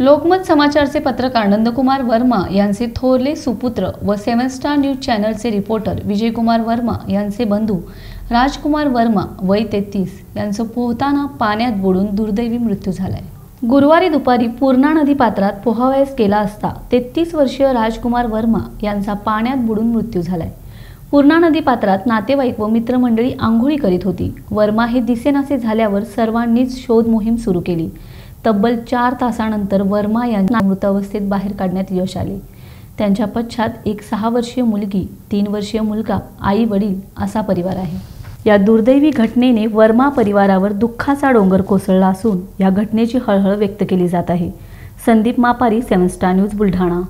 लोकमत समाचारचे पत्रकार नंदकुमार वर्मा यांचे थोरले सुपुत्र व सेवन स्टार न्यूज चॅनलचे रिपोर्टर विजयकुमार वर्मा यांचे बंधू राजकुमार वर्मा वय तेहतीस यांचं पोहताना पाण्यात बुडून दुर्दैवी मृत्यू झालाय. गुरुवारी दुपारी पूर्णा नदी पात्रात पोहावयास गेला असता तेहतीस वर्षीय राजकुमार वर्मा यांचा पाण्यात बुडून मृत्यू झालाय. पूर्णा नदी पात्रात नातेवाईक व मित्रमंडळी आंघोळी करीत होती. वर्मा हे दिसेनासे झाल्यावर सर्वांनीच शोध मोहीम सुरू केली. तब्बल चार तासानंतर वर्मा यांना मृतावस्थेत बाहेर काढण्यात यश आले. त्यांच्या पश्चात एक सहा वर्षीय मुलगी तीन वर्षीय मुलगा आई वडील असा परिवार आहे. या दुर्दैवी घटनेने वर्मा परिवारावर दुःखाचा डोंगर कोसळला असून या घटनेची हळहळ व्यक्त केली जात आहे. Sandeep Mapari seven star news Buldhana.